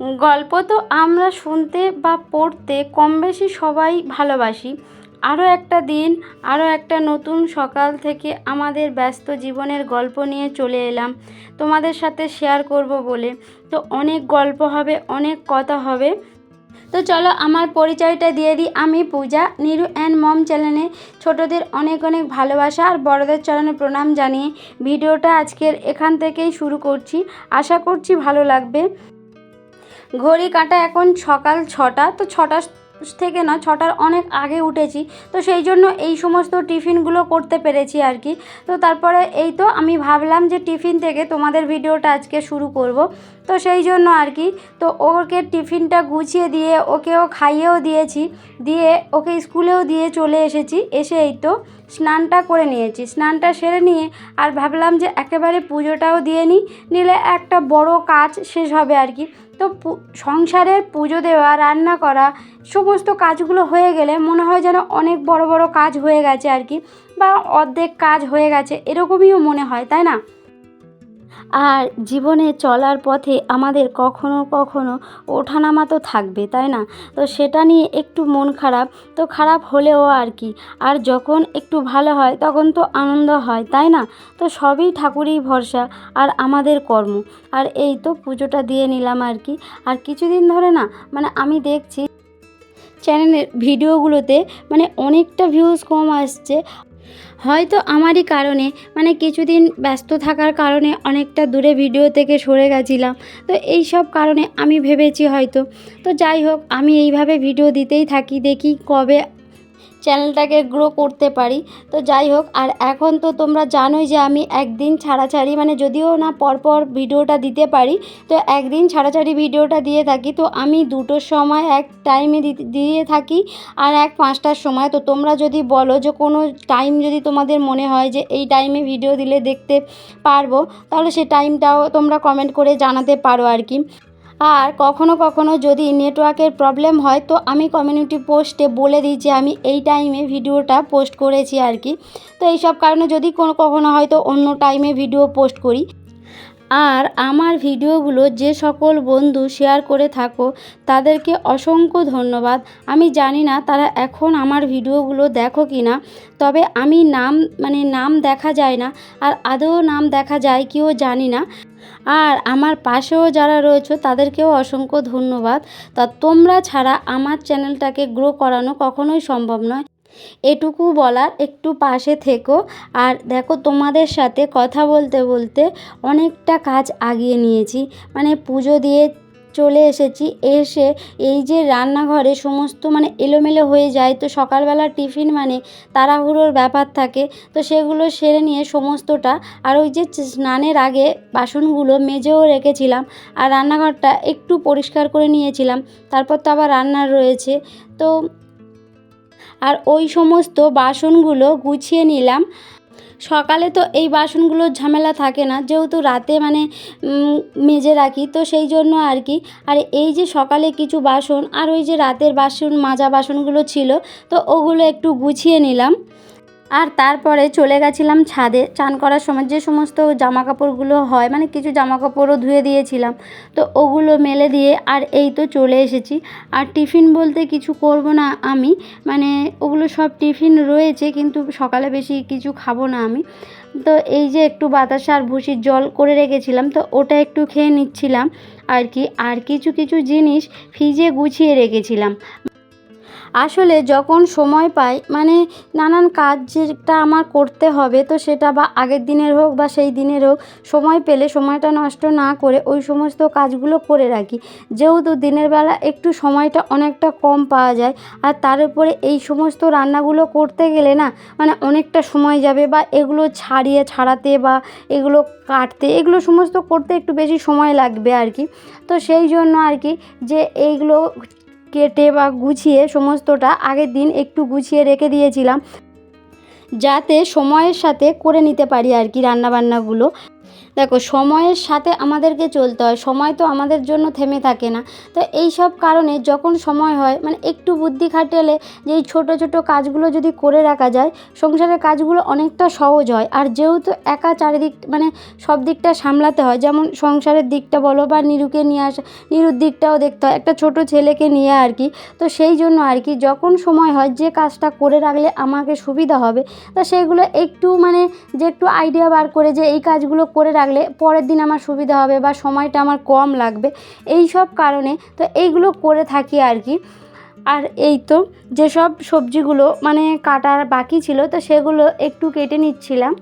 গল্প তো আমরা শুনতে বা পড়তে কম বেশি সবাই ভালোবাসি। আরও একটা দিন, আরও একটা নতুন সকাল থেকে আমাদের ব্যস্ত জীবনের গল্প নিয়ে চলে এলাম। তোমাদের সাথে শেয়ার করব বলে। তো অনেক গল্প হবে, অনেক কথা হবে। তো চলো আমার পরিচয়টা দিয়ে দিই। আমি পূজা, নিরু অ্যান্ড মম চ্যানেলে ছোটদের অনেক অনেক ভালোবাসা আর বড়দের চরণে প্রণাম জানিয়ে ভিডিওটা আজকের এখান থেকেই শুরু করছি। আশা করছি ভালো লাগবে। ঘড়ি কাঁটা এখন সকাল ছটা, তো ছটা থেকে না ছটার অনেক আগে উঠেছি। তো সেই জন্য এই সমস্ত টিফিনগুলো করতে পেরেছি আর কি। তো তারপরে এই তো আমি ভাবলাম যে টিফিন থেকে তোমাদের ভিডিওটা আজকে শুরু করব। তো সেই জন্য আর কি, তো ওকে টিফিনটা গুছিয়ে দিয়ে ওকেও খাইয়েও দিয়েছি, দিয়ে ওকে স্কুলেও দিয়ে চলে এসেছি, এসে এই তো স্নানটা করে নিয়েছি। স্নানটা সেরে নিয়ে আর ভাবলাম যে একেবারে পুজোটাও দিয়ে নিই, নিলে একটা বড় কাজ শেষ হবে আর কি। তো সংসারের পুজো দেওয়া, রান্না করা, সমস্ত কাজগুলো হয়ে গেলে মনে হয় যেন অনেক বড় বড় কাজ হয়ে গেছে আর কি, বা অর্ধেক কাজ হয়ে গেছে এরকমইও মনে হয়, তাই না? আর জীবনে চলার পথে আমাদের কখনো কখনো ওঠানামা তো থাকবে, তাই না? তো সেটা নিয়ে একটু মন খারাপ, তো খারাপ হলেও আর কি। আর যখন একটু ভালো হয় তখন তো আনন্দ হয়, তাই না? তো সবই ঠাকুরই ভরসা আর আমাদের কর্ম। আর এই তো পুজোটা দিয়ে নিলাম আর কি। আর কিছুদিন ধরে না মানে আমি দেখছি চ্যানেলের ভিডিওগুলোতে মানে অনেকটা ভিউজ কম আসছে। হয়তো আমারই কারণে মানে কিছুদিন ব্যস্ত থাকার কারণে অনেকটা দূরে ভিডিও থেকে সরে গেছিলাম। তো এই সব কারণে আমি ভেবেছি হয়তো। তো যাই হোক, আমি এইভাবে ভিডিও দিতেই থাকি, দেখি কবে চ্যানেলটাকে গ্রো করতে পারি। তো যাই হোক, আর এখন তো তোমরা জানোই যে আমি একদিন ছাড়াছাড়ি মানে যদিও না পরপর ভিডিওটা দিতে পারি, তো একদিন ছাড়াছাড়ি ভিডিওটা দিয়ে থাকি। তো আমি দুটোর সময় এক টাইমে দিয়ে থাকি আর এক পাঁচটার সময়। তো তোমরা যদি বলো যে কোনো টাইম যদি তোমাদের মনে হয় যে এই টাইমে ভিডিও দিলে দেখতে পারব, তাহলে সে টাইমটাও তোমরা কমেন্ট করে জানাতে পারো আর কি। আর কখনো কখনো যদি নেটওয়ার্কের প্রবলেম হয়, তো আমি কমিউনিটি পোস্টে বলে দিই যে আমি এই টাইমে ভিডিওটা পোস্ট করেছি আর কি। তো এইসব কারণে যদি কোনো কখনো হয়তো অন্য টাইমে ভিডিও পোস্ট করি। আর আমার ভিডিওগুলো যে সকল বন্ধু শেয়ার করে থাকো, তাদেরকে অসংখ্য ধন্যবাদ। আমি জানি না তারা এখন আমার ভিডিওগুলো দেখো কি না তবে আমি নাম মানে নাম দেখা যায় না, আর আদৌ নাম দেখা যায় কিও জানি না। আর আমার পাশেও যারা রয়েছে, তাদেরকেও অসংখ্য ধন্যবাদ। তা তোমরা ছাড়া আমার চ্যানেলটাকে গ্রো করানো কখনোই সম্ভব নয়। এটুকু বলার, একটু পাশে থেকো। আর দেখো, তোমাদের সাথে কথা বলতে বলতে অনেকটা কাজ আগিয়ে নিয়েছি। মানে পুজো দিয়ে চলে এসেছি। এসে এই যে রান্নাঘরে সমস্ত মানে এলোমেলো হয়ে যায়, তো সকালবেলা টিফিন মানে তাড়াহুড়োর ব্যাপার থাকে, তো সেগুলো সেরে নিয়ে সমস্তটা আর ওই যে স্নানের আগে বাসনগুলো মেজেও রেখেছিলাম আর রান্নাঘরটা একটু পরিষ্কার করে নিয়েছিলাম। তারপর তো আবার রান্নার রয়েছে। তো আর ওই সমস্ত বাসনগুলো গুছিয়ে নিলাম। সকালে তো এই বাসনগুলোর ঝামেলা থাকে না, যেহেতু রাতে মানে মেজে রাখি, তো সেই জন্য আর কি। আর এই যে সকালে কিছু বাসন, আর ওই যে রাতের বাসন, মাজা বাসনগুলো ছিল, তো ওগুলো একটু গুছিয়ে নিলাম। আর তারপরে চলে গেছিলাম ছাদে। চান করার সময় যে সমস্ত জামা কাপড়গুলো হয় মানে কিছু জামা কাপড়ও ধুয়ে দিয়েছিলাম, তো ওগুলো মেলে দিয়ে আর এই তো চলে এসেছি। আর টিফিন বলতে কিছু করব না আমি মানে ওগুলো সব টিফিন রয়েছে, কিন্তু সকালে বেশি কিছু খাব না আমি। তো এই যে একটু বাতাসা আর ভুসির জল করে রেখেছিলাম, তো ওটা একটু খেয়ে নিচ্ছিলাম আর কি। আর কিছু কিছু জিনিস ফ্রিজে গুছিয়ে রেখেছিলাম। আসলে যখন সময় পাই মানে নানান কাজ যেটা আমার করতে হবে, তো সেটা বা আগের দিনের হোক বা সেই দিনের হোক, সময় পেলে সময়টা নষ্ট না করে ওই সমস্ত কাজগুলো করে রাখি। যেহেতু দিনের বেলা একটু সময়টা অনেকটা কম পাওয়া যায়, আর তার উপরে এই সমস্ত রান্নাগুলো করতে গেলে না মানে অনেকটা সময় যাবে বা এগুলো ছাড়িয়ে, ছাড়াতে বা এগুলো কাটতে, এগুলো সমস্ত করতে একটু বেশি সময় লাগবে আর কি। তো সেই জন্য আর কি যে এইগুলো কেটে বা গুছিয়ে সমস্তটা আগের দিন একটু গুছিয়ে রেখে দিয়েছিলাম, যাতে সময়ের সাথে করে নিতে পারি আর কি রান্নাবান্নাগুলো। দেখো, সময়ের সাথে আমাদেরকে চলতে হয়। সময় তো আমাদের জন্য থেমে থাকে না। তো এই সব কারণে যখন সময় হয় মানে একটু বুদ্ধি খাটালে যে এই ছোটো ছোটো কাজগুলো যদি করে রাখা যায়, সংসারের কাজগুলো অনেকটা সহজ হয়। আর যেহেতু একা চারিদিক মানে সব দিকটা সামলাতে হয়, যেমন সংসারের দিকটা বলো বা নিরুকে নিয়ে আসা, নিরুর দিকটাও দেখতে হয়। একটা ছোটো ছেলেকে নিয়ে আর কি। তো সেই জন্য আর কি, যখন সময় হয়, যে কাজটা করে রাখলে আমাকে সুবিধা হবে, তো সেইগুলো একটু মানে যে একটু আইডিয়া বার করে যে এই কাজগুলো করে রাখলে পরের দিন আমার সুবিধা হবে বা সময়টা আমার কম লাগবে, এই সব কারণে তো এইগুলো করে থাকি আর কি। আর এই তো যেসব সবজিগুলো মানে কাটার বাকি ছিল তো সেগুলো একটু কেটে নিচ্ছিলাম।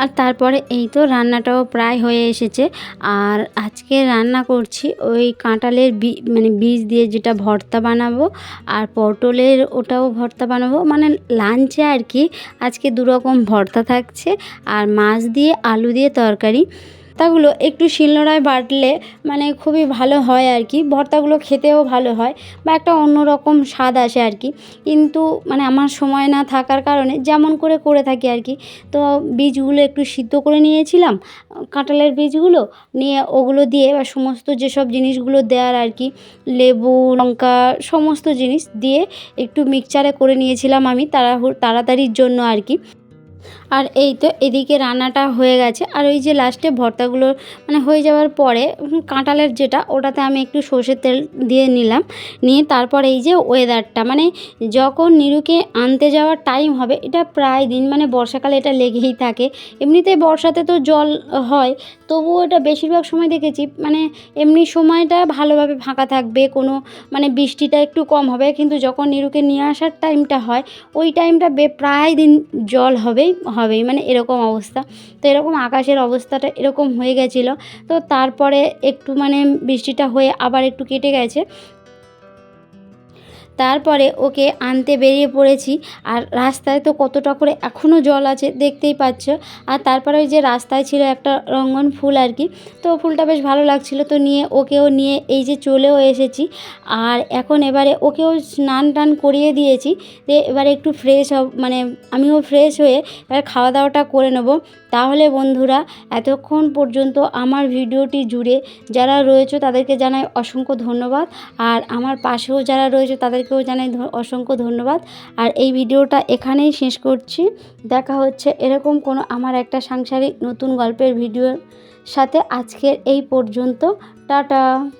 আর তারপরে এই তো রান্নাটাও প্রায় হয়ে এসেছে। আর আজকে রান্না করছি ওই কাঁটালের বি মানে বীজ দিয়ে যেটা ভর্তা বানাবো আর পটলের ওটাও ভর্তা বানাবো। মানে লাঞ্চে আর কি আজকে দুরকম ভর্তা থাকছে। আর মাছ দিয়ে আলু দিয়ে তরকারি। ভর্তাগুলো একটু শিলনোড়ায় বাটলে মানে খুবই ভালো হয় আর কি। ভর্তাগুলো খেতেও ভালো হয় বা একটা অন্যরকম স্বাদ আসে আর কি। কিন্তু মানে আমার সময় না থাকার কারণে যেমন করে করে থাকি আর কি। তো বীজগুলো একটু সিদ্ধ করে নিয়েছিলাম, কাঁঠালের বীজগুলো নিয়ে ওগুলো দিয়ে বা সমস্ত যেসব জিনিসগুলো দেওয়ার আর কি, লেবু, লঙ্কা সমস্ত জিনিস দিয়ে একটু মিক্সচারে করে নিয়েছিলাম আমি তাড়াহু, তাড়াতাড়ির জন্য আর কি। আর এই তো এদিকে রান্নাটা হয়ে গেছে। আর ওই যে লাস্টে ভর্তাগুলো মানে হয়ে যাওয়ার পরে উম, কাঁঠালের যেটা ওটাতে আমি একটু সর্ষের তেল দিয়ে নিলাম। নিয়ে তারপর এই যে ওয়েদারটা মানে যখন নিরুকে আনতে যাওয়ার টাইম হবে এটা প্রায় দিন মানে বর্ষাকালে এটা লেগেই থাকে। এমনিতেই বর্ষাতে তো জল হয় তবুও এটা বেশিরভাগ সময় দেখেছি মানে এমনি সময়টা ভালোভাবে ফাঁকা থাকবে কোনো মানে বৃষ্টিটা একটু কম হবে। কিন্তু যখন নিরুকে নিয়ে আসার টাইমটা হয় ওই টাইমটা প্রায় দিন জল হবেই হবেই মানে এরকম অবস্থা। তো এরকম আকাশের অবস্থাটা এরকম হয়ে গেছিল। তো তারপরে একটু মানে বৃষ্টিটা হয়ে আবার একটু কেটে গেছে। তারপরে ওকে আনতে বেরিয়ে পড়েছি। আর রাস্তায় তো কতটা করে এখনও জল আছে দেখতেই পাচ্ছ। আর তারপরে ওই যে রাস্তায় ছিল একটা রঙ্গন ফুল আর কি, তো ফুলটা বেশ ভালো লাগছিল। তো নিয়ে ওকেও নিয়ে এই যে চলেও এসেছি। আর এখন এবারে ওকেও স্নান টান করিয়ে দিয়েছি। যে এবারে একটু ফ্রেশ হব মানে আমিও ফ্রেশ হয়ে এবার খাওয়া দাওয়াটা করে নেব। তাহলে বন্ধুরা, এতক্ষণ পর্যন্ত আমার ভিডিওটি জুড়ে যারা রয়েছে তাদেরকে জানাই অসংখ্য ধন্যবাদ। আর আমার পাশেও যারা রয়েছে তাদেরকেও জানাই অসংখ্য ধন্যবাদ। আর এই ভিডিওটা এখানেই শেষ করছি। দেখা হচ্ছে এরকম কোনো আমার একটা সাংসারিক নতুন গল্পের ভিডিওর সাথে। আজকের এই পর্যন্ত। টাটা।